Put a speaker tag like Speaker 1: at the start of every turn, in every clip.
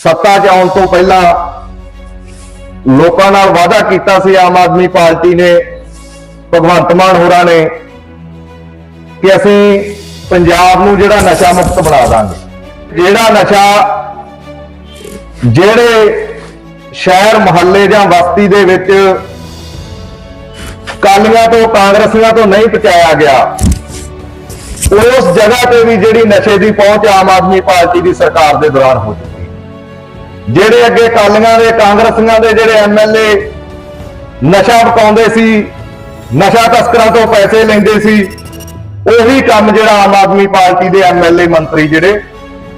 Speaker 1: ਸੱਤਾ 'ਚ ਆਉਣ ਤੋਂ ਪਹਿਲਾਂ ਲੋਕਾਂ ਨਾਲ ਵਾਅਦਾ ਕੀਤਾ ਸੀ, ਆਮ ਆਦਮੀ ਪਾਰਟੀ ਨੇ, ਭਗਵੰਤ ਮਾਨ ਹੋਰਾਂ ਨੇ, ਕਿ ਅਸੀਂ ਪੰਜਾਬ ਨੂੰ ਜਿਹੜਾ ਨਸ਼ਾ ਮੁਕਤ ਬਣਾ ਦਾਂਗੇ। ਜਿਹੜਾ ਨਸ਼ਾ ਜਿਹੜੇ ਸ਼ਹਿਰ, ਮੁਹੱਲੇ ਜਾਂ ਬਸਤੀ ਦੇ ਵਿੱਚ ਕਾਲੀਆਂ ਤੋਂ, ਕਾਂਗਰਸੀਆਂ ਤੋਂ ਨਹੀਂ ਪਹੁੰਚਾਇਆ ਗਿਆ, ਉਸ ਜਗ੍ਹਾ ਤੇ ਵੀ ਜਿਹੜੀ ਨਸ਼ੇ ਦੀ ਪਹੁੰਚ ਆਮ ਆਦਮੀ ਪਾਰਟੀ ਦੀ ਸਰਕਾਰ ਦੇ ਦੌਰਾਨ ਹੋ ਚੁੱਕੀ ਜਿਹੜੇ ਅੱਗੇ ਕਾਲੀਆਂ ਦੇ, ਕਾਂਗਰਸੀਆਂ ਦੇ ਜਿਹੜੇ ਐਮਐਲਏ ਨਸ਼ਾ ਵਕਾਉਂਦੇ ਸੀ, ਨਸ਼ਾ ਤਸਕਰਾਂ ਤੋਂ ਪੈਸੇ ਲੈਂਦੇ ਸੀ, ਉਹੀ ਕੰਮ ਜਿਹੜਾ ਆਮ ਆਦਮੀ ਪਾਰਟੀ ਦੇ ਐਮਐਲਏ ਮੰਤਰੀ ਜਿਹੜੇ,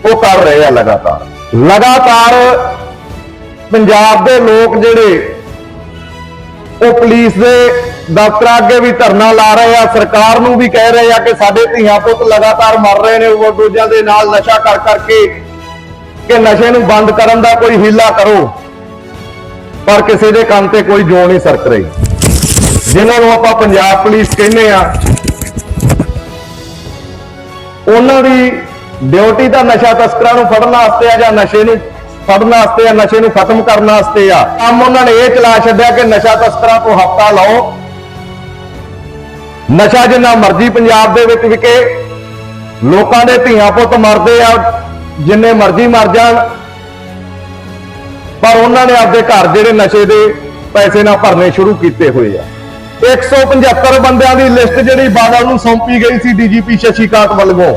Speaker 1: ਉਹ ਕਰ ਰਹੇ ਆ ਲਗਾਤਾਰ। ਲਗਾਤਾਰ ਪੰਜਾਬ ਦੇ ਲੋਕ ਜਿਹੜੇ, ਉਹ ਪੁਲਿਸ ਦੇ ਦਫ਼ਤਰਾਂ ਅੱਗੇ ਵੀ ਧਰਨਾ ਲਾ ਰਹੇ ਆ, ਸਰਕਾਰ ਨੂੰ ਵੀ ਕਹਿ ਰਹੇ ਆ ਕਿ ਸਾਡੇ ਧੀਆਂ ਪੁੱਤ ਲਗਾਤਾਰ ਮਰ ਰਹੇ ਨੇ ਓਵਰਡੋਜ਼ਾਂ ਦੇ ਨਾਲ ਨਸ਼ਾ ਕਰ ਕਰਕੇ ਕਿ ਨਸ਼ੇ ਨੂੰ ਬੰਦ ਕਰਨ ਦਾ ਕੋਈ ਹੀਲਾ ਕਰੋ, ਪਰ ਕਿਸੇ ਦੇ ਕੰਨ ਤੇ ਕੋਈ ਜੋਂ ਨਹੀਂ ਸਰਕ ਰਹੀ। ਜਿਨ੍ਹਾਂ ਨੂੰ ਆਪਾਂ ਪੰਜਾਬ ਪੁਲਿਸ ਕਹਿੰਦੇ ਆ ਉਹਨਾਂ ਦੀ ਡਿਊਟੀ ਤਾਂ ਨਸ਼ਾ ਤਸਕਰਾਂ ਨੂੰ ਫੜਨ ਵਾਸਤੇ ਆ ਜਾਂ ਨਸ਼ੇ ਨੂੰ ਫੜਨ ਵਾਸਤੇ ਆ, ਨਸ਼ੇ ਨੂੰ ਖਤਮ ਕਰਨ ਵਾਸਤੇ ਆ? ਕੰਮ ਉਹਨਾਂ ਨੇ ਇਹ ਚਲਾ ਛੱਡਿਆ ਕਿ ਨਸ਼ਾ ਤਸਕਰਾਂ ਤੋਂ ਹਫਤਾ ਲਾਓ। ਨਸ਼ਾ ਜਿੰਨਾ ਮਰਜ਼ੀ ਪੰਜਾਬ ਦੇ ਵਿੱਚ ਵਿਕੇ, ਲੋਕਾਂ ਦੇ ਧੀਆਂ ਪੁੱਤ ਮਰਦੇ ਆ ਜਿੰਨੇ ਮਰਜ਼ੀ ਮਰ ਜਾਣ, ਪਰ ਉਹਨਾਂ ਨੇ ਆਪਦੇ ਘਰ ਜਿਹੜੇ ਨਸ਼ੇ ਦੇ ਪੈਸੇ ਨਾਲ ਭਰਨੇ ਸ਼ੁਰੂ ਕੀਤੇ ਹੋਏ ਆ। 175 ਬੰਦਿਆਂ ਦੀ ਲਿਸਟ ਜਿਹੜੀ ਬਾਦਲ ਨੂੰ ਸੌਂਪੀ ਗਈ ਸੀ ਡੀਜੀਪੀ ਸ਼ਸ਼ੀਕਾਂਤ ਵੱਲੋਂ।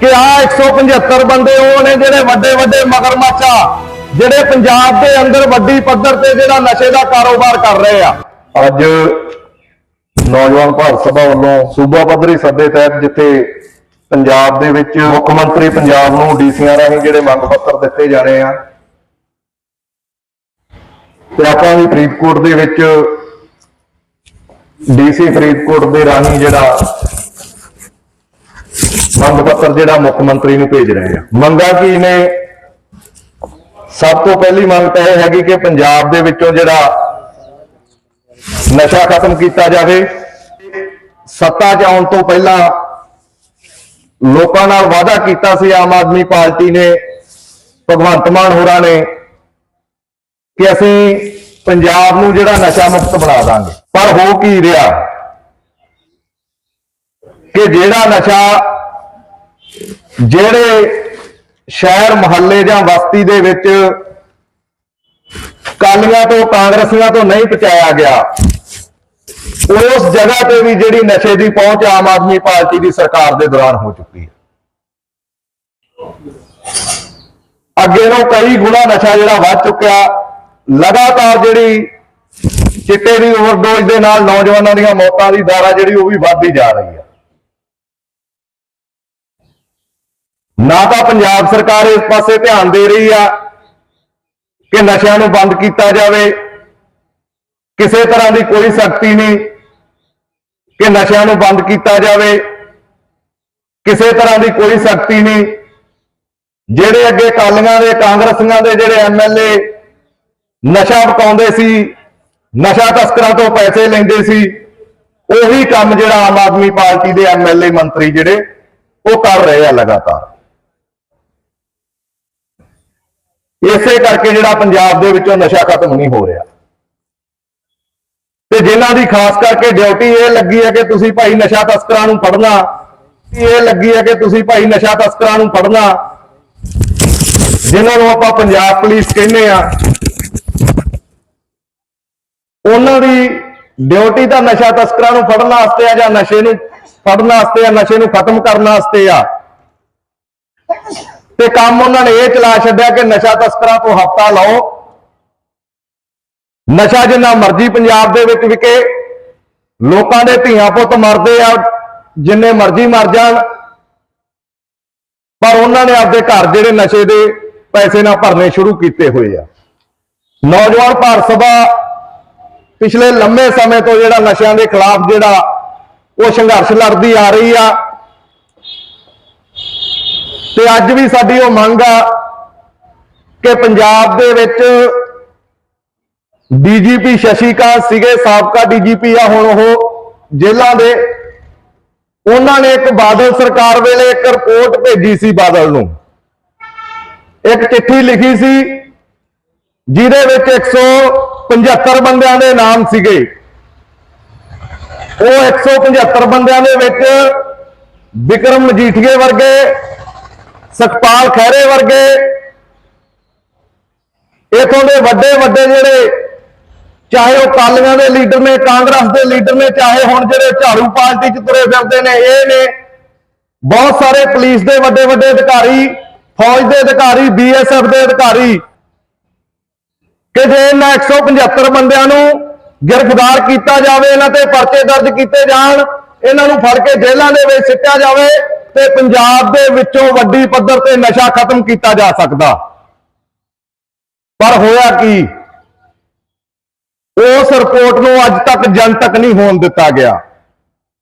Speaker 1: ਕਿ ਆ 175 ਬੰਦੇ ਉਹ ਨੇ ਜਿਹੜੇ ਵੱਡੇ ਵੱਡੇ ਮਗਰਮੱਛ ਆ ਜਿਹੜੇ ਪੰਜਾਬ ਦੇ ਅੰਦਰ ਵੱਡੀ ਪੱਧਰ ਤੇ ਜਿਹੜਾ ਨਸ਼ੇ ਦਾ ਕਾਰੋਬਾਰ ਕਰ ਰਹੇ ਆ। ਅੱਜ ਨੌਜਵਾਨ ਭਾਰਤ ਸਭਾ ਵੱਲੋਂ ਸੂਬਾ ਪੱਧਰੀ ਸੱਦੇ ਤਹਿਤ ਜਿੱਥੇ ਪੰਜਾਬ ਦੇ ਵਿੱਚ ਮੁੱਖ ਮੰਤਰੀ ਪੰਜਾਬ ਨੂੰ ਡੀਸੀਆਂ ਰਾਹੀਂ ਜਿਹੜੇ ਮੰਗ ਪੱਤਰ ਦਿੱਤੇ ਜਾਣੇ ਆ। ਤੇ ਆਪਾਂ ਵੀ ਫਰੀਦਕੋਟ ਦੇ ਵਿੱਚ ਡੀਸੀ ਫਰੀਦਕੋਟ ਦੇ ਰਾਹੀਂ ਜਿਹੜਾ ਮੰਗ ਪੱਤਰ ਜਿਹੜਾ ਮੁੱਖ ਮੰਤਰੀ ਨੂੰ ਭੇਜ ਰਹੇ ਆ। ਮੰਗਾਂ ਕੀ ਨੇ? ਸਭ ਤੋਂ ਪਹਿਲੀ ਮੰਗ ਤਾਂ ਇਹ ਹੈਗੀ ਕਿ ਪੰਜਾਬ ਦੇ ਵਿੱਚੋਂ ਜਿਹੜਾ ਨਸ਼ਾ ਖਤਮ ਕੀਤਾ ਜਾਵੇ। ਸੱਤਾ 'ਚ ਆਉਣ ਤੋਂ ਪਹਿਲਾਂ ਲੋਕਾਂ ਨਾਲ ਵਾਅਦਾ ਕੀਤਾ ਸੀ, ਆਮ ਆਦਮੀ ਪਾਰਟੀ ਨੇ, ਭਗਵੰਤ ਮਾਨ ਹੋਰਾਂ ਨੇ, ਕਿ ਅਸੀਂ ਪੰਜਾਬ ਨੂੰ ਜਿਹੜਾ ਨਸ਼ਾ ਮੁਕਤ ਬਣਾ ਦਾਂਗੇ। ਪਰ ਹੋ ਕੀ ਰਿਹਾ? ਕਿ ਜਿਹੜਾ ਨਸ਼ਾ ਜਿਹੜੇ ਸ਼ਹਿਰ, ਮੁਹੱਲੇ ਜਾਂ ਬਸਤੀ ਦੇ ਵਿੱਚ ਕਾਲੀਆਂ ਤੋਂ ਕਾਂਗਰਸੀਆਂ ਤੋਂ ਨਹੀਂ ਪਹੁੰਚਾਇਆ ਗਿਆ ਉਸ ਜਗ੍ਹਾ ਤੇ ਵੀ ਜਿਹੜੀ ਨਸ਼ੇ ਦੀ ਪਹੁੰਚ ਆਮ ਆਦਮੀ ਪਾਰਟੀ ਦੀ ਸਰਕਾਰ ਦੇ ਦੌਰਾਨ ਹੋ ਚੁੱਕੀ ਹੈ। ਅੱਗੇ ਨੂੰ ਕਈ ਗੁਣਾ ਨਸ਼ਾ ਜਿਹੜਾ ਵੱਧ ਚੁੱਕਿਆ, ਲਗਾਤਾਰ ਜਿਹੜੀ ਚਿੱਟੇ ਦੀ ਓਵਰਡੋਜ਼ ਦੇ ਨਾਲ ਨੌਜਵਾਨਾਂ ਦੀਆਂ ਮੌਤਾਂ ਦੀ ਦਾਰਾ ਜਿਹੜੀ ਉਹ ਵੀ ਵੱਧਦੀ ਜਾ ਰਹੀ ਹੈ। ਨਾ ਤਾਂ ਪੰਜਾਬ ਸਰਕਾਰ ਇਸ ਪਾਸੇ ਧਿਆਨ ਦੇ ਰਹੀ ਆ ਕਿ ਨਸ਼ਿਆਂ ਨੂੰ ਬੰਦ ਕੀਤਾ ਜਾਵੇ। ਕਿਸੇ ਤਰ੍ਹਾਂ ਦੀ ਕੋਈ ਸਖਤੀ ਨਹੀਂ ਕਿ ਨਸ਼ਿਆਂ ਨੂੰ ਬੰਦ ਕੀਤਾ ਜਾਵੇ। ਕਿਸੇ ਤਰ੍ਹਾਂ ਦੀ ਕੋਈ ਸਖਤੀ ਨਹੀਂ। ਜਿਹੜੇ ਅੱਗੇ ਕਾਲੀਆਂ ਦੇ, ਕਾਂਗਰਸੀਆਂ ਦੇ ਜਿਹੜੇ ਐਮਐਲਏ ਨਸ਼ਾ ਵਕਾਉਂਦੇ ਸੀ, ਨਸ਼ਾ ਤਸਕਰਾਂ ਤੋਂ ਪੈਸੇ ਲੈਂਦੇ ਸੀ, ਉਹੀ ਕੰਮ ਜਿਹੜਾ ਆਮ ਆਦਮੀ ਪਾਰਟੀ ਦੇ ਐਮਐਲਏ ਮੰਤਰੀ ਜਿਹੜੇ, ਉਹ ਕਰ ਰਹੇ ਆ ਲਗਾਤਾਰ। ਇਸੇ ਕਰਕੇ ਜਿਹੜਾ ਪੰਜਾਬ ਦੇ ਵਿੱਚੋਂ ਨਸ਼ਾ ਖਤਮ ਨਹੀਂ ਹੋ ਰਿਹਾ। ਤੇ ਜਿਨ੍ਹਾਂ ਦੀ ਖਾਸ ਕਰਕੇ ਡਿਊਟੀ ਇਹ ਲੱਗੀ ਹੈ ਕਿ ਤੁਸੀਂ ਭਾਈ ਨਸ਼ਾ ਤਸਕਰਾਂ ਨੂੰ ਫੜਨਾ, ਇਹ ਲੱਗੀ ਹੈ ਕਿ ਤੁਸੀਂ ਭਾਈ ਨਸ਼ਾ ਤਸਕਰਾਂ ਨੂੰ ਫੜਨਾ। ਜਿਨ੍ਹਾਂ ਨੂੰ ਆਪਾਂ ਪੰਜਾਬ ਪੁਲਿਸ ਕਹਿੰਦੇ ਆ ਉਹਨਾਂ ਦੀ ਡਿਊਟੀ ਤਾਂ ਨਸ਼ਾ ਤਸਕਰਾਂ ਨੂੰ ਫੜਨ ਵਾਸਤੇ ਆ ਜਾਂ ਨਸ਼ੇ ਨੂੰ ਫੜਨ ਵਾਸਤੇ ਆ, ਨਸ਼ੇ ਨੂੰ ਖਤਮ ਕਰਨ ਵਾਸਤੇ ਆ। ਤੇ ਕੰਮ ਉਹਨਾਂ ਨੇ ਇਹ ਚਲਾ ਛੱਡਿਆ ਕਿ ਨਸ਼ਾ ਤਸਕਰਾਂ ਤੋਂ ਹਫਤਾ ਲਾਓ। ਨਸ਼ਾ ਜਿੰਨਾ ਮਰਜ਼ੀ ਪੰਜਾਬ ਦੇ ਵਿੱਚ ਵਿਕੇ, ਲੋਕਾਂ ਦੇ ਧੀਆਂ ਪੁੱਤ ਮਰਦੇ ਆ, ਜਿੰਨੇ ਮਰਜ਼ੀ ਮਰ ਜਾਣ, ਪਰ ਉਹਨਾਂ ਨੇ ਆਪਦੇ ਘਰ ਜਿਹੜੇ ਨਸ਼ੇ ਦੇ ਪੈਸੇ ਨਾਲ ਭਰਨੇ ਸ਼ੁਰੂ ਕੀਤੇ ਹੋਏ ਆ। ਨੌਜਵਾਨ ਭਾਰਤ ਸਭਾ ਪਿਛਲੇ ਲੰਮੇ ਸਮੇਂ ਤੋਂ ਜਿਹੜਾ ਨਸ਼ਿਆਂ ਦੇ ਖਿਲਾਫ ਜਿਹੜਾ ਉਹ ਸੰਘਰਸ਼ ਲੜਦੀ ਆ ਰਹੀ ਆ, ਤੇ ਅੱਜ ਵੀ ਸਾਡੀ ਉਹ ਮੰਗ ਆ ਕਿ ਪੰਜਾਬ ਦੇ ਵਿੱਚ ਡੀਜੀਪੀ ਸ਼ਸ਼ੀਕਾਂਤ ਸੀਗੇ, ਸਾਬਕਾ ਡੀਜੀਪੀ ਆ ਹੁਣ ਉਹ ਜੇਲ੍ਹਾਂ ਦੇ। ਉਹਨਾਂ ਨੇ ਇੱਕ ਬਾਦਲ ਸਰਕਾਰ ਵੇਲੇ ਇੱਕ ਰਿਪੋਰਟ ਭੇਜੀ ਸੀ ਬਾਦਲ ਨੂੰ। ਇੱਕ ਚਿੱਠੀ ਲਿਖੀ ਸੀ, ਜਿਹਦੇ ਵਿੱਚ 175 ਬੰਦਿਆਂ ਦੇ ਨਾਮ ਸੀਗੇ। ਉਹ 175 ਬੰਦਿਆਂ ਦੇ ਵਿੱਚ ਵਿਕਰਮ ਮਜੀਠੀਏ ਵਰਗੇ, ਸੁਖਪਾਲ ਖਹਿਰੇ ਵਰਗੇ, ਇਥੋਂ ਦੇ ਵੱਡੇ ਵੱਡੇ ਜਿਹੜੇ ਚਾਹੇ ਉਹ ਕਾਲੀਆਂ ਦੇ ਲੀਡਰ ਨੇ, ਕਾਂਗਰਸ ਦੇ ਲੀਡਰ ਨੇ, ਚਾਹੇ ਹੁਣ ਜਿਹੜੇ ਝਾੜੂ ਪਾਰਟੀ 'ਚ ਤੁਰੇ ਫਿਰਦੇ ਨੇ, ਇਹ ਨੇ। ਬਹੁਤ ਸਾਰੇ ਪੁਲਿਸ ਦੇ ਵੱਡੇ ਵੱਡੇ ਅਧਿਕਾਰੀ, ਫੌਜ ਦੇ ਅਧਿਕਾਰੀ, ਬੀਐਸਐਫ ਦੇ ਅਧਿਕਾਰੀ, ਕਿ ਜੇ ਇਹਨਾਂ 175 ਬੰਦਿਆਂ ਨੂੰ ਗ੍ਰਿਫਤਾਰ ਕੀਤਾ ਜਾਵੇ, ਇਹਨਾਂ ਤੇ ਪਰਚੇ ਦਰਜ ਕੀਤੇ ਜਾਣ, ਇਹਨਾਂ ਨੂੰ ਫੜ ਕੇ ਜੇਲ੍ਹਾਂ ਦੇ ਵਿੱਚ ਸਿੱਟਿਆ ਜਾਵੇ, ਤੇ ਪੰਜਾਬ ਦੇ ਵਿੱਚੋਂ ਵੱਡੀ ਪੱਧਰ ਤੇ ਨਸ਼ਾ ਖਤਮ ਕੀਤਾ ਜਾ ਸਕਦਾ। ਪਰ ਹੋਇਆ ਕੀ? ਉਸ ਰਿਪੋਰਟ ਨੂੰ ਅੱਜ ਤੱਕ ਜਨਤਕ ਨਹੀਂ ਹੋਣ ਦਿੱਤਾ ਗਿਆ।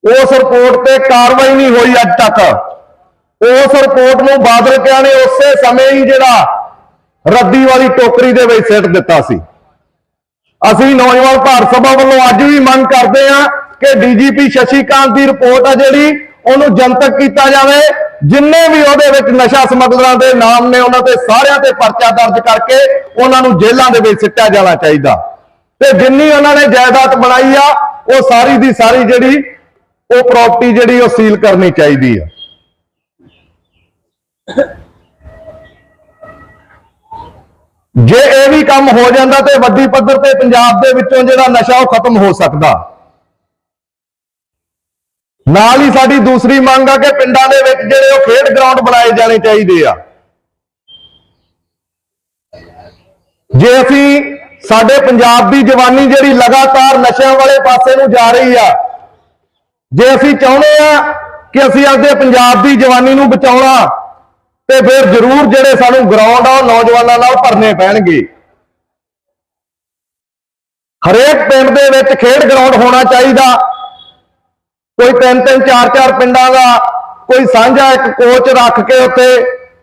Speaker 1: ਉਸ ਰਿਪੋਰਟ ਤੇ ਕਾਰਵਾਈ ਨਹੀਂ ਹੋਈ ਅੱਜ ਤੱਕ। ਉਸ ਰਿਪੋਰਟ ਨੂੰ ਬਾਦਲ ਕਿਆ ਨੇ ਉਸੇ ਸਮੇਂ ਹੀ ਜਿਹੜਾ ਰੱਦੀ ਵਾਲੀ ਟੋਕਰੀ ਦੇ ਵਿੱਚ ਸਿੱਟ ਦਿੱਤਾ ਸੀ। ਅਸੀਂ ਨੌਜਵਾਨ ਭਾਰਤ ਸਭਾ ਵੱਲੋਂ ਅੱਜ ਵੀ ਮੰਗ ਕਰਦੇ ਹਾਂ ਕਿ ਡੀਜੀਪੀ ਸ਼ਸ਼ੀਕਾਂਤ ਦੀ ਰਿਪੋਰਟ ਆ ਜਿਹੜੀ, ਉਹਨੂੰ ਜਨਤਕ ਕੀਤਾ ਜਾਵੇ। ਜਿੰਨੇ ਵੀ ਉਹਦੇ ਵਿੱਚ ਨਸ਼ਾ ਸਮਗਲਰਾਂ ਦੇ ਨਾਮ ਨੇ, ਉਹਨਾਂ ਤੇ ਸਾਰਿਆਂ ਤੇ ਪਰਚਾ ਦਰਜ ਕਰਕੇ ਉਹਨਾਂ ਨੂੰ ਜੇਲ੍ਹਾਂ ਦੇ ਵਿੱਚ ਸਿੱਟਿਆ ਜਾਣਾ ਚਾਹੀਦਾ। ਤੇ ਜਿੰਨੀ ਉਹਨਾਂ ਨੇ ਜਾਇਦਾਦ ਬਣਾਈ ਆ, ਉਹ ਸਾਰੀ ਦੀ ਸਾਰੀ ਜਿਹੜੀ ਉਹ ਪ੍ਰਾਪਰਟੀ ਜਿਹੜੀ ਉਹ ਸੀਲ ਕਰਨੀ ਚਾਹੀਦੀ ਆ। ਜੇ ਇਹ ਵੀ ਕੰਮ ਹੋ ਜਾਂਦਾ ਤੇ ਵੱਡੀ ਪੱਧਰ ਤੇ ਪੰਜਾਬ ਦੇ ਵਿੱਚੋਂ ਜਿਹੜਾ ਨਸ਼ਾ ਉਹ ਖਤਮ ਹੋ ਸਕਦਾ। ਨਾਲ ਹੀ ਸਾਡੀ ਦੂਸਰੀ ਮੰਗ ਆ ਕਿ ਪਿੰਡਾਂ ਦੇ ਵਿੱਚ ਜਿਹੜੇ ਉਹ ਖੇਡ ਗਰਾਊਂਡ ਬਣਾਏ ਜਾਣੇ ਚਾਹੀਦੇ ਆ। ਜੇ ਅਸੀਂ ਸਾਡੇ ਪੰਜਾਬ ਦੀ ਜਵਾਨੀ ਜਿਹੜੀ ਲਗਾਤਾਰ ਨਸ਼ਿਆਂ ਵਾਲੇ ਪਾਸੇ ਨੂੰ ਜਾ ਰਹੀ ਆ। ਜੇ ਅਸੀਂ ਚਾਹੁੰਦੇ ਆ ਕਿ ਅਸੀਂ ਆਪਦੇ ਪੰਜਾਬ ਦੀ ਜਵਾਨੀ ਨੂੰ ਬਚਾਉਣਾ, ਤੇ ਫਿਰ ਜ਼ਰੂਰ ਜਿਹੜੇ ਸਾਨੂੰ ਗਰਾਊਂਡ ਆ, ਉਹ ਨੌਜਵਾਨਾਂ ਨਾਲ ਭਰਨੇ ਪੈਣਗੇ। ਹਰੇਕ ਪਿੰਡ ਦੇ ਵਿੱਚ ਖੇਡ ਗਰਾਊਂਡ ਹੋਣਾ ਚਾਹੀਦਾ। ਕੋਈ ਤਿੰਨ ਤਿੰਨ, ਚਾਰ ਚਾਰ ਪਿੰਡਾਂ ਦਾ, ਕੋਈ ਸਾਂਝਾ ਇੱਕ ਕੋਚ ਰੱਖ ਕੇ ਉੱਥੇ,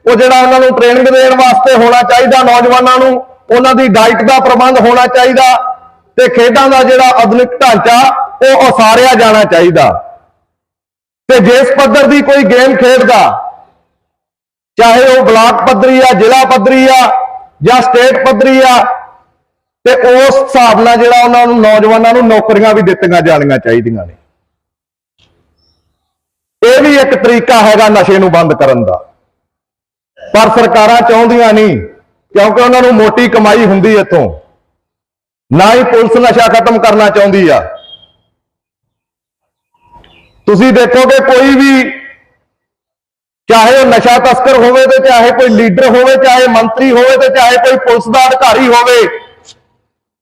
Speaker 1: ਉਹ ਜਿਹੜਾ ਉਹਨਾਂ ਨੂੰ ਟ੍ਰੇਨਿੰਗ ਦੇਣ ਵਾਸਤੇ ਹੋਣਾ ਚਾਹੀਦਾ ਨੌਜਵਾਨਾਂ ਨੂੰ। ਉਹਨਾਂ ਦੀ ਡਾਈਟ ਦਾ ਪ੍ਰਬੰਧ ਹੋਣਾ ਚਾਹੀਦਾ ਤੇ ਖੇਡਾਂ ਦਾ ਜਿਹੜਾ ਆਧੁਨਿਕ ਢਾਂਚਾ, ਉਹ ਉਸਾਰਿਆ ਜਾਣਾ ਚਾਹੀਦਾ। ਤੇ ਜਿਸ ਪੱਧਰ ਦੀ ਕੋਈ ਗੇਮ ਖੇਡਦਾ, ਚਾਹੇ ਉਹ ਬਲਾਕ ਪੱਧਰੀ ਆ, ਜ਼ਿਲ੍ਹਾ ਪੱਧਰੀ ਆ, ਜਾਂ ਸਟੇਟ ਪੱਧਰੀ ਆ, ਤੇ ਉਸ ਹਿਸਾਬ ਨਾਲ ਜਿਹੜਾ ਉਹਨਾਂ ਨੂੰ ਨੌਜਵਾਨਾਂ ਨੂੰ ਨੌਕਰੀਆਂ ਵੀ ਦਿੱਤੀਆਂ ਜਾਣੀਆਂ ਚਾਹੀਦੀਆਂ ਨੇ। ਇਹ ਵੀ ਇੱਕ ਤਰੀਕਾ ਹੈਗਾ ਨਸ਼ੇ ਨੂੰ ਬੰਦ ਕਰਨ ਦਾ। ਪਰ ਸਰਕਾਰਾਂ ਚਾਹੁੰਦੀਆਂ ਨਹੀਂ ਕਿਉਂਕਿ ਉਹਨਾਂ ਨੂੰ ਮੋਟੀ ਕਮਾਈ ਹੁੰਦੀ ਇੱਥੋਂ। ਨਾ ਹੀ ਪੁਲਿਸ ਨਸ਼ਾ ਖਤਮ ਕਰਨਾ ਚਾਹੁੰਦੀ ਆ। ਤੁਸੀਂ ਦੇਖੋਗੇ ਕੋਈ ਵੀ, ਚਾਹੇ ਉਹ ਨਸ਼ਾ ਤਸਕਰ ਹੋਵੇ ਤੇ ਚਾਹੇ ਕੋਈ ਲੀਡਰ ਹੋਵੇ, ਚਾਹੇ ਮੰਤਰੀ ਹੋਵੇ ਤੇ ਚਾਹੇ ਕੋਈ ਪੁਲਿਸ ਦਾ ਅਧਿਕਾਰੀ ਹੋਵੇ,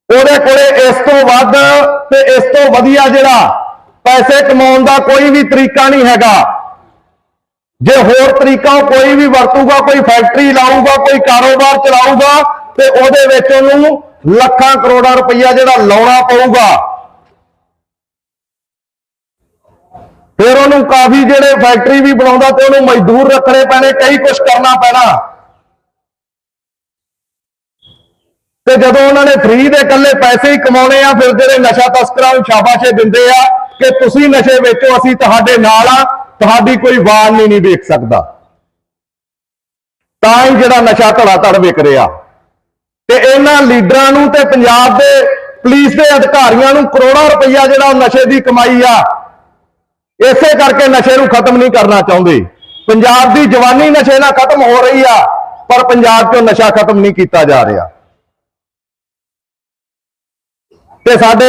Speaker 1: ਉਹਦੇ ਕੋਲੇ ਇਸ ਤੋਂ ਵੱਧ ਤੇ ਇਸ ਤੋਂ ਵਧੀਆ ਜਿਹੜਾ ਪੈਸੇ ਕਮਾਉਣ ਦਾ ਕੋਈ ਵੀ ਤਰੀਕਾ ਨਹੀਂ ਹੈਗਾ। ਜੇ ਹੋਰ ਤਰੀਕਾ ਕੋਈ ਵੀ ਵਰਤੂਗਾ, ਕੋਈ ਫੈਕਟਰੀ ਲਾਊਗਾ, ਕੋਈ ਕਾਰੋਬਾਰ ਚਲਾਊਗਾ, ਤੇ ਉਹਦੇ ਵਿੱਚ ਉਹਨੂੰ ਲੱਖਾਂ ਕਰੋੜਾਂ ਰੁਪਈਆ ਜਿਹੜਾ ਲਾਉਣਾ ਪਊਗਾ। ਫਿਰ ਉਹਨੂੰ ਕਾਫੀ ਜਿਹੜੇ ਫੈਕਟਰੀ ਵੀ ਬਣਾਉਂਦਾ ਤੇ ਉਹਨੂੰ ਮਜ਼ਦੂਰ ਰੱਖਣੇ ਪੈਣੇ, ਕਈ ਕੁਝ ਕਰਨਾ ਪੈਣਾ। ਤੇ ਜਦੋਂ ਉਹਨਾਂ ਨੇ ਫ੍ਰੀ ਦੇ ਇਕੱਲੇ ਪੈਸੇ ਹੀ ਕਮਾਉਣੇ ਆ, ਫਿਰ ਜਿਹੜੇ ਨਸ਼ਾ ਤਸਕਰਾਂ ਨੂੰ ਸ਼ਾਬਾਸ਼ੇ ਦਿੰਦੇ ਆ ਕਿ ਤੁਸੀਂ ਨਸ਼ੇ ਵੇਚੋ ਅਸੀਂ ਤੁਹਾਡੇ ਨਾਲ ਆ, ਤੁਹਾਡੀ ਕੋਈ ਵਾਰ ਨਹੀਂ ਨਹੀਂ ਵੇਖ ਸਕਦਾ। ਤਾਂ ਹੀ ਜਿਹੜਾ ਨਸ਼ਾ ਧੜਾ ਧੜ ਵਿਕ ਰਿਹਾ। ਤੇ ਇਹਨਾਂ ਲੀਡਰਾਂ ਨੂੰ ਤੇ ਪੰਜਾਬ ਦੇ ਪੁਲਿਸ ਦੇ ਅਧਿਕਾਰੀਆਂ ਨੂੰ ਕਰੋੜਾਂ ਰੁਪਈਆ ਜਿਹੜਾ ਉਹ ਨਸ਼ੇ ਦੀ ਕਮਾਈ ਆ, ਇਸੇ ਕਰਕੇ ਨਸ਼ੇ ਨੂੰ ਖਤਮ ਨਹੀਂ ਕਰਨਾ ਚਾਹੁੰਦੇ। ਪੰਜਾਬ ਦੀ ਜਵਾਨੀ ਨਸ਼ੇ ਨਾਲ ਖਤਮ ਹੋ ਰਹੀ ਆ, ਪਰ ਪੰਜਾਬ 'ਚੋਂ ਨਸ਼ਾ ਖਤਮ ਨਹੀਂ ਕੀਤਾ ਜਾ ਰਿਹਾ। ਤੇ ਸਾਡੇ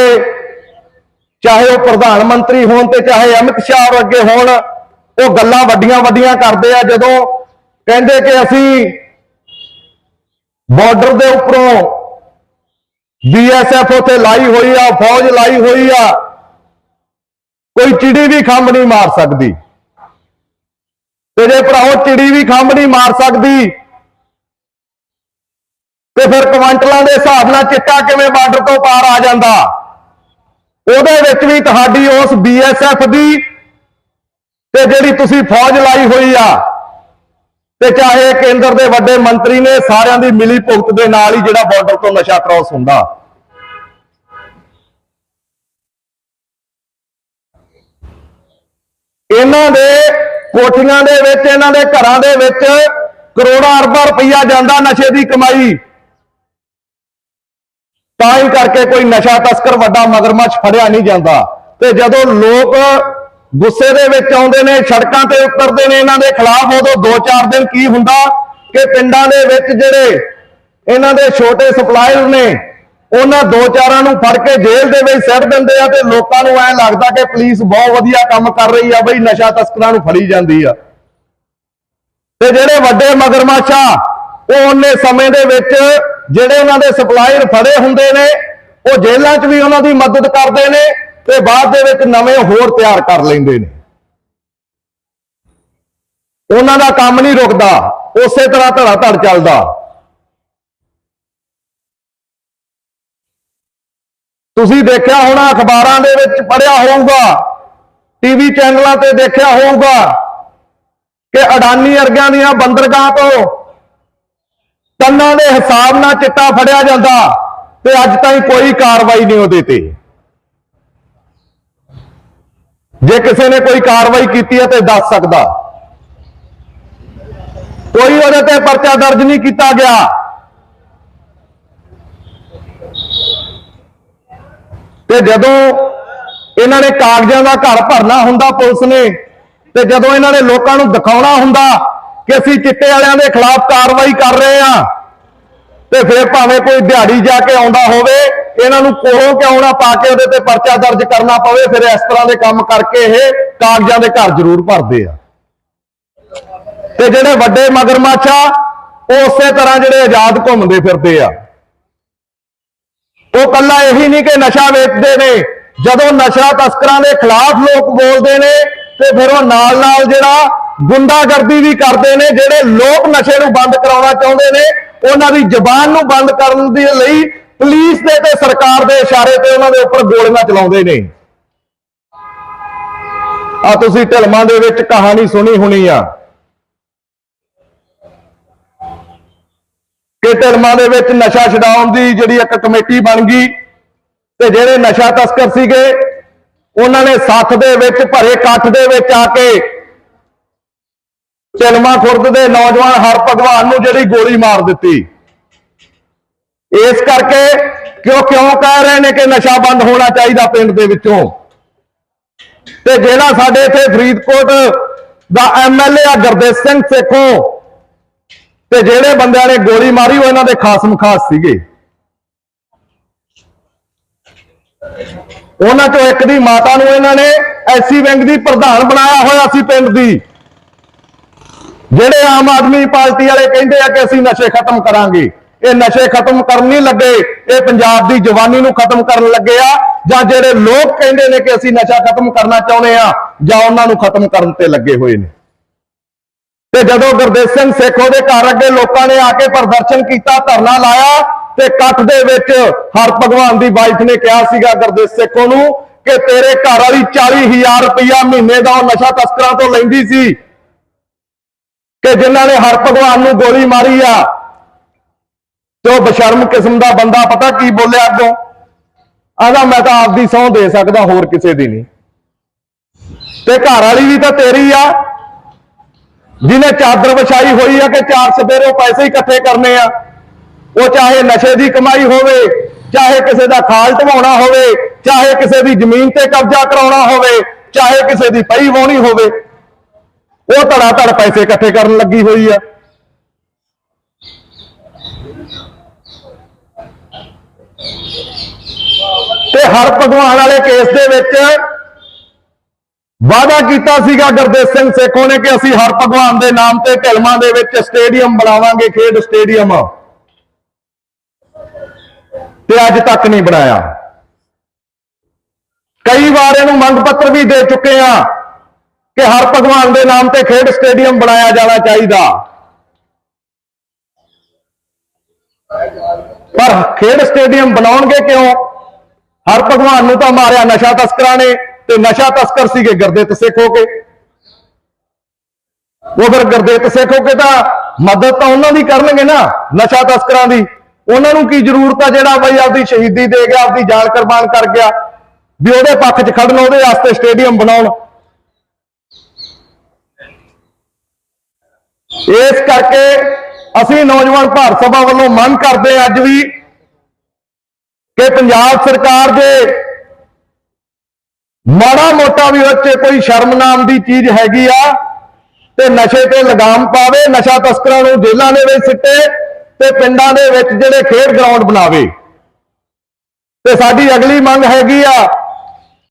Speaker 1: ਚਾਹੇ ਉਹ ਪ੍ਰਧਾਨ ਮੰਤਰੀ ਹੋਣ ਤੇ ਚਾਹੇ ਅਮਿਤ ਸ਼ਾਹ ਵਰਗੇ ਹੋਣ, ਉਹ ਗੱਲਾਂ ਵੱਡੀਆਂ ਵੱਡੀਆਂ ਕਰਦੇ ਆ, ਜਦੋਂ ਕਹਿੰਦੇ ਕਿ ਅਸੀਂ ਬਾਰਡਰ ਦੇ ਉੱਪਰੋਂ ਬੀਐਸਐਫ ਉੱਥੇ ਲਾਈ ਹੋਈ ਆ, ਫੌਜ ਲਾਈ ਹੋਈ ਆ, ਕੋਈ ਚਿੜੀ ਵੀ ਖੰਭ ਨਹੀਂ ਮਾਰ ਸਕਦੀ। ਤੇ ਜੇ ਭਰਾਓ ਚਿੜੀ ਵੀ ਖੰਭ ਨਹੀਂ ਮਾਰ ਸਕਦੀ, ਤੇ ਫਿਰ ਕੁਆਂਟਲਾਂ ਦੇ ਹਿਸਾਬ ਨਾਲ ਚਿੱਟਾ ਕਿਵੇਂ ਬਾਰਡਰ ਤੋਂ ਪਾਰ ਆ ਜਾਂਦਾ? ਉਹਦੇ ਵਿੱਚ ਵੀ ਤੁਹਾਡੀ ਉਸ ਬੀਐਸਐਫ ਦੀ ਤੇ ਜਿਹੜੀ ਤੁਸੀਂ ਫੌਜ ਲਾਈ ਹੋਈ ਆ, ਤੇ ਚਾਹੇ ਕੇਂਦਰ ਦੇ ਵੱਡੇ ਮੰਤਰੀ ਨੇ ਸਾਰਿਆਂ ਦੀ ਮਿਲੀ ਭੁਗਤ ਦੇ ਨਾਲ ਹੀ ਜਿਹੜਾ ਬਾਰਡਰ ਤੋਂ ਨਸ਼ਾ ਕ੍ਰਾਸ ਹੁੰਦਾ। ਇਹਨਾਂ ਦੇ ਕੋਠੀਆਂ ਦੇ ਵਿੱਚ, ਇਹਨਾਂ ਦੇ ਘਰਾਂ ਦੇ ਵਿੱਚ ਕਰੋੜਾਂ ਅਰਬਾਂ ਰੁਪਈਆ ਜਾਂਦਾ ਨਸ਼ੇ ਦੀ ਕਮਾਈ। ਤਾਂ ਹੀ ਕਰਕੇ ਕੋਈ ਨਸ਼ਾ ਤਸਕਰ ਵੱਡਾ ਮਗਰਮੱਛ ਫੜਿਆ ਨਹੀਂ ਜਾਂਦਾ। ਤੇ ਜਦੋਂ ਲੋਕ ਗੁੱਸੇ ਦੇ ਵਿੱਚ ਆਉਂਦੇ ਨੇ, ਸੜਕਾਂ ਤੇ ਉਤਰਦੇ ਨੇ, ਇਹਨਾਂ ਦੇ ਖਿਲਾਫ ਉਦੋਂ 2-4 ਦਿਨ ਕੀ ਹੁੰਦਾ ਕਿ ਪਿੰਡਾਂ ਦੇ ਵਿੱਚ ਜਿਹੜੇ ਇਹਨਾਂ ਦੇ ਛੋਟੇ ਸਪਲਾਇਰ ਨੇ, ਉਹਨਾਂ ਦੋ ਚਾਰਾਂ ਨੂੰ ਫੜ ਕੇ ਜੇਲ੍ਹ ਦੇ ਵਿੱਚ ਸਿੱਟ ਦਿੰਦੇ ਆ ਤੇ ਲੋਕਾਂ ਨੂੰ ਐ ਲੱਗਦਾ ਕਿ ਪੁਲਿਸ ਬਹੁਤ ਵਧੀਆ ਕੰਮ ਕਰ ਰਹੀ ਆ, ਬਈ ਨਸ਼ਾ ਤਸਕਰਾਂ ਨੂੰ ਫੜੀ ਜਾਂਦੀ ਆ। ਤੇ ਜਿਹੜੇ ਵੱਡੇ ਮਗਰਮੱਛ ਆ, ਉਹ ਉਹਨੇ ਸਮੇਂ ਦੇ ਵਿੱਚ ਜਿਹੜੇ ਉਹਨਾਂ ਦੇ ਸਪਲਾਇਰ ਫੜੇ ਹੁੰਦੇ ਨੇ, ਉਹ ਜੇਲ੍ਹਾਂ 'ਚ ਵੀ ਉਹਨਾਂ ਦੀ ਮਦਦ ਕਰਦੇ ਨੇ ਤੇ ਬਾਅਦ ਦੇ ਵਿੱਚ ਨਵੇਂ ਹੋਰ ਤਿਆਰ ਕਰ ਲੈਂਦੇ ਨੇ। ਉਹਨਾਂ ਦਾ ਕੰਮ ਨਹੀਂ ਰੁਕਦਾ, ਉਸੇ ਤਰ੍ਹਾਂ ਧੜਾ ਧੜ ਚੱਲਦਾ। ਤੁਸੀਂ ਦੇਖਿਆ ਹੋਣਾ, ਅਖਬਾਰਾਂ ਦੇ ਵਿੱਚ ਪੜਿਆ ਹੋਊਗਾ ਟੀਵੀ ਚੈਨਲਾਂ ਤੇ ਦੇਖਿਆ ਹੋਊਗਾ ਕਿ ਅਡਾਨੀ ਵਰਗਿਆਂ ਦੀਆਂ ਬੰਦਰਗਾਹਾਂ ਤੋਂ ਟੰਨਾਂ ਦੇ ਹਿਸਾਬ ਨਾਲ ਚਿੱਟਾ ਫੜਿਆ ਜਾਂਦਾ ਤੇ ਅੱਜ ਤਾਈਂ ਕੋਈ ਕਾਰਵਾਈ ਨਹੀਂ ਉਹਦੇ ਤੇ। ਜੇ ਕਿਸੇ ਨੇ ਕੋਈ ਕਾਰਵਾਈ ਕੀਤੀ ਹੈ ਤੇ ਦੱਸ ਸਕਦਾ। ਕੋਈ ਉਹਦੇ ਤੇ ਪਰਚਾ ਦਰਜ ਨਹੀਂ ਕੀਤਾ ਗਿਆ। ਤੇ ਜਦੋਂ ਇਹਨਾਂ ਨੇ ਕਾਗਜ਼ਾਂ ਦਾ ਘਰ ਭਰਨਾ ਹੁੰਦਾ ਪੁਲਿਸ ਨੇ, ਤੇ ਜਦੋਂ ਇਹਨਾਂ ਨੇ ਲੋਕਾਂ ਨੂੰ ਦਿਖਾਉਣਾ ਹੁੰਦਾ ਕਿ ਅਸੀਂ ਚਿੱਟੇ ਵਾਲਿਆਂ ਦੇ ਖਿਲਾਫ ਕਾਰਵਾਈ ਕਰ ਰਹੇ ਹਾਂ। ਤੇ ਫਿਰ ਭਾਵੇਂ ਕੋਈ ਦਿਹਾੜੀ ਜਾ ਕੇ ਆਉਂਦਾ ਹੋਵੇ, ਇਹਨਾਂ ਨੂੰ ਕੋਲੋਂ ਕਿਉਂ ਨਾ ਪਾ ਕੇ ਉਹਦੇ ਤੇ ਪਰਚਾ ਦਰਜ ਕਰਨਾ ਪਵੇ, ਫਿਰ ਇਸ ਤਰ੍ਹਾਂ ਦੇ ਕੰਮ ਕਰਕੇ ਇਹ ਕਾਗਜ਼ਾਂ ਦੇ ਘਰ ਜ਼ਰੂਰ ਭਰਦੇ ਆ। ਤੇ ਜਿਹੜੇ ਵੱਡੇ ਮਗਰਮੱਛ ਉਹ ਉਸੇ ਤਰ੍ਹਾਂ ਜਿਹੜੇ ਆਜ਼ਾਦ ਘੁੰਮਦੇ ਫਿਰਦੇ ਆ। ਉਹ ਕੱਲਾ ਇਹੀ ਨਹੀਂ ਕਿ ਨਸ਼ਾ ਵੇਚਦੇ ਨੇ, ਜਦੋਂ ਨਸ਼ਾ ਤਸਕਰਾਂ ਦੇ ਖਿਲਾਫ ਲੋਕ ਬੋਲਦੇ ਨੇ, ਤੇ ਫਿਰ ਉਹ ਨਾਲ ਨਾਲ ਜਿਹੜਾ ਗੁੰਡਾਗਰਦੀ ਵੀ ਕਰਦੇ ਨੇ, ਜਿਹੜੇ ਲੋਕ ਨਸ਼ੇ ਨੂੰ ਬੰਦ ਕਰਾਉਣਾ ਚਾਹੁੰਦੇ ਨੇ, ਉਹਨਾਂ ਦੀ ਜ਼ਬਾਨ ਨੂੰ ਬੰਦ ਕਰਨ ਦੇ ਲਈ ਪੁਲਿਸ ਦੇ ਤੇ ਸਰਕਾਰ ਦੇ ਇਸ਼ਾਰੇ ਤੇ ਉਹਨਾਂ ਦੇ ਉੱਪਰ ਗੋਲੀਆਂ ਚਲਾਉਂਦੇ ਨੇ। ਆ ਤੁਸੀਂ ਢਲਮਾਂ ਦੇ ਵਿੱਚ ਕਹਾਣੀ ਸੁਣੀ ਹੋਣੀ ਆ। ਕਿ ਢਲਮਾਂ ਦੇ ਵਿੱਚ ਨਸ਼ਾ ਛਡਾਉਣ ਦੀ ਜਿਹੜੀ ਇੱਕ ਕਮੇਟੀ ਬਣ ਗਈ ਤੇ ਜਿਹੜੇ ਨਸ਼ਾ ਤਸਕਰ ਸੀਗੇ, ਉਹਨਾਂ ਨੇ ਸੱਥ ਦੇ ਵਿੱਚ ਭਰੇ ਇਕੱਠ ਦੇ ਵਿੱਚ ਆ ਕੇ ਢਲਮਾ ਖੁਰਦ ਦੇ ਨੌਜਵਾਨ ਹਰ ਭਗਵਾਨ ਨੂੰ ਜਿਹੜੀ ਗੋਲੀ ਮਾਰ ਦਿੱਤੀ। ਇਸ ਕਰਕੇ ਕਿਉਂ ਕਿਉਂ ਕਹਿ ਰਹੇ ਨੇ ਕਿ ਨਸ਼ਾ ਬੰਦ ਹੋਣਾ ਚਾਹੀਦਾ ਪਿੰਡ ਦੇ ਵਿੱਚੋਂ। ਤੇ ਜਿਹੜਾ ਸਾਡੇ ਇੱਥੇ ਫਰੀਦਕੋਟ ਦਾ ਐਮਐਲਏ ਆ ਗੁਰਦੇਵ ਸਿੰਘ ਸੇਖੋਂ, ਤੇ ਜਿਹੜੇ ਬੰਦਿਆਂ ਨੇ ਗੋਲੀ ਮਾਰੀ ਉਹ ਇਹਨਾਂ ਦੇ ਖਾਸ ਮਖਾਸ ਸੀਗੇ। ਉਹਨਾਂ ਚੋਂ ਇੱਕ ਦੀ ਮਾਤਾ ਨੂੰ ਇਹਨਾਂ ਨੇ ਐਸੀ ਵਿੰਗ ਦੀ ਪ੍ਰਧਾਨ ਬਣਾਇਆ ਹੋਇਆ ਸੀ ਪਿੰਡ ਦੀ। ਜਿਹੜੇ ਆਮ ਆਦਮੀ ਪਾਰਟੀ ਵਾਲੇ ਕਹਿੰਦੇ ਆ ਕਿ ਅਸੀਂ ਨਸ਼ੇ ਖਤਮ ਕਰਾਂਗੇ, ਇਹ ਨਸ਼ੇ ਖਤਮ ਕਰਨ ਨਹੀਂ ਲੱਗੇ, ਇਹ ਪੰਜਾਬ ਦੀ ਜਵਾਨੀ ਨੂੰ ਖਤਮ ਕਰਨ ਲੱਗੇ ਆ, ਜਾਂ ਜਿਹੜੇ ਲੋਕ ਕਹਿੰਦੇ ਨੇ ਕਿ ਅਸੀਂ ਨਸ਼ਾ ਖਤਮ ਕਰਨਾ ਚਾਹੁੰਦੇ ਆ, ਜਾਂ ਉਹਨਾਂ ਨੂੰ ਖਤਮ ਕਰਨ ਤੇ ਲੱਗੇ ਹੋਏ ਨੇ। ਤੇ ਜਦੋਂ ਗੁਰਦੇਵ ਸਿੰਘ ਸੇਖੋ ਦੇ ਘਰ ਅੱਗੇ ਲੋਕਾਂ ਨੇ ਆ ਕੇ ਪ੍ਰਦਰਸ਼ਨ ਕੀਤਾ, ਧਰਨਾ ਲਾਇਆ, ਤੇ ਇਕੱਠ ਦੇ ਵਿੱਚ ਹਰ ਭਗਵਾਨ ਦੀ ਵਾਈਫ ਨੇ ਕਿਹਾ ਸੀਗਾ ਗੁਰਦੇਵ ਸੇਖੋ ਨੂੰ ਕਿ ਤੇਰੇ ਘਰ ਵਾਲੀ 40000 ਰੁਪਇਆ ਮਹੀਨੇ ਦਾ ਉਹ ਨਸ਼ਾ ਤਸਕਰਾਂ ਤੋਂ ਲੈਂਦੀ ਸੀ ਕਿ ਜਿਨ੍ਹਾਂ ਨੇ ਹਰ ਭਗਵਾਨ ਨੂੰ ਗੋਲੀ ਮਾਰੀ ਆ, ਤੇ ਉਹ ਬਸ਼ਰਮ ਕਿਸਮ ਦਾ ਬੰਦਾ ਪਤਾ ਕੀ ਬੋਲਿਆ ਅੱਗੋਂ? ਆਦਾ ਮੈਂ ਤਾਂ ਆਪਦੀ ਸਹੁੰ ਦੇ ਸਕਦਾ, ਹੋਰ ਕਿਸੇ ਦੀ ਨਹੀਂ। ਤੇ ਘਰ ਵਾਲੀ ਵੀ ਤਾਂ ਤੇਰੀ ਆ, ਜਿਹਨੇ ਚਾਦਰ ਵਿਛਾਈ ਹੋਈ ਆ ਕਿ ਚਾਰ ਸਵੇਰੇ ਉਹ ਪੈਸੇ ਹੀ ਇਕੱਠੇ ਕਰਨੇ ਆ। ਉਹ ਚਾਹੇ ਨਸ਼ੇ ਦੀ ਕਮਾਈ ਹੋਵੇ, ਚਾਹੇ ਕਿਸੇ ਦਾ ਖਾਲ ਢਵਾਉਣਾ ਹੋਵੇ, ਚਾਹੇ ਕਿਸੇ ਦੀ ਜ਼ਮੀਨ ਤੇ ਕਬਜ਼ਾ ਕਰਾਉਣਾ ਹੋਵੇ, ਚਾਹੇ ਕਿਸੇ ਦੀ ਪਈ ਵਾਉਣੀ ਹੋਵੇ ਧੜਾ ਧੜ ਪੈਸੇ ਇਕੱਠੇ ਕਰਨ ਲੱਗੀ ਹੋਈ ਆ। ਤੇ ਹਰ ਭਗਵਾਨ ਵਾਲੇ ਕੇਸ ਦੇ ਵਿੱਚ ਵਾਅਦਾ ਕੀਤਾ ਸੀਗਾ ਗੁਰਦੇਵ ਸਿੰਘ ਸੇਖੋਂ ਨੇ ਕਿ ਅਸੀਂ ਹਰ ਭਗਵਾਨ ਦੇ ਨਾਮ ਤੇ ਢਿਲਮਾਂ ਦੇ ਵਿੱਚ ਸਟੇਡੀਅਮ ਬਣਾਵਾਂਗੇ, ਖੇਡ ਸਟੇਡੀਅਮ। ਤੇ ਅੱਜ ਤੱਕ ਨਹੀਂ ਬਣਾਇਆ। ਕਈ ਵਾਰ ਇਹਨੂੰ ਮੰਗ ਪੱਤਰ ਵੀ ਦੇ ਚੁੱਕੇ ਆ। ਕਿ ਹਰ ਭਗਵਾਨ ਦੇ ਨਾਮ ਤੇ ਖੇਡ ਸਟੇਡੀਅਮ ਬਣਾਇਆ ਜਾਣਾ ਚਾਹੀਦਾ। ਪਰ ਖੇਡ ਸਟੇਡੀਅਮ ਬਣਾਉਣਗੇ ਕਿਉਂ? ਹਰ ਭਗਵਾਨ ਨੂੰ ਤਾਂ ਮਾਰਿਆ ਨਸ਼ਾ ਤਸਕਰਾਂ ਨੇ ਤੇ ਨਸ਼ਾ ਤਸਕਰ ਸੀਗੇ ਗੁਰਦੇਤ ਸਿੱਖ ਹੋ ਕੇ। ਉਹ ਫਿਰ ਗੁਰਦੇਤ ਸਿੱਖ ਹੋ ਕੇ ਤਾਂ ਮਦਦ ਤਾਂ ਉਹਨਾਂ ਦੀ ਕਰਨਗੇ ਨਾ, ਨਸ਼ਾ ਤਸਕਰਾਂ ਦੀ। ਉਹਨਾਂ ਨੂੰ ਕੀ ਜ਼ਰੂਰਤ ਆ ਜਿਹੜਾ ਬਈ ਆਪਦੀ ਸ਼ਹੀਦੀ ਦੇ ਗਿਆ, ਆਪਦੀ ਜਾਨ ਕੁਰਬਾਨ ਕਰ ਗਿਆ, ਵੀ ਉਹਦੇ ਪੱਖ 'ਚ ਖੜਨ ਉਹਦੇ ਵਾਸਤੇ ਸਟੇਡੀਅਮ ਬਣਾਉਣ। ਇਸ ਕਰਕੇ ਅਸੀਂ ਨੌਜਵਾਨ ਭਾਰਤ ਸਭਾ ਵੱਲੋਂ ਮੰਗ ਕਰਦੇ ਹਾਂ ਅੱਜ ਵੀ ਕਿ ਪੰਜਾਬ ਸਰਕਾਰ ਦੇ ਮਾੜਾ ਮੋਟਾ ਵੀ ਉਹ ਕੋਈ ਸ਼ਰਮ ਨਾਮ ਦੀ ਚੀਜ਼ ਹੈਗੀ ਆ ਤੇ ਨਸ਼ੇ ਤੇ ਲਗਾਮ ਪਾਵੇ, ਨਸ਼ਾ ਤਸਕਰਾਂ ਨੂੰ ਜੇਲ੍ਹਾਂ ਦੇ ਵਿੱਚ ਸਿੱਟੇ ਤੇ ਪਿੰਡਾਂ ਦੇ ਵਿੱਚ ਜਿਹੜੇ ਖੇਡ ਗਰਾਊਂਡ ਬਣਾਵੇ। ਤੇ ਸਾਡੀ ਅਗਲੀ ਮੰਗ ਹੈਗੀ ਆ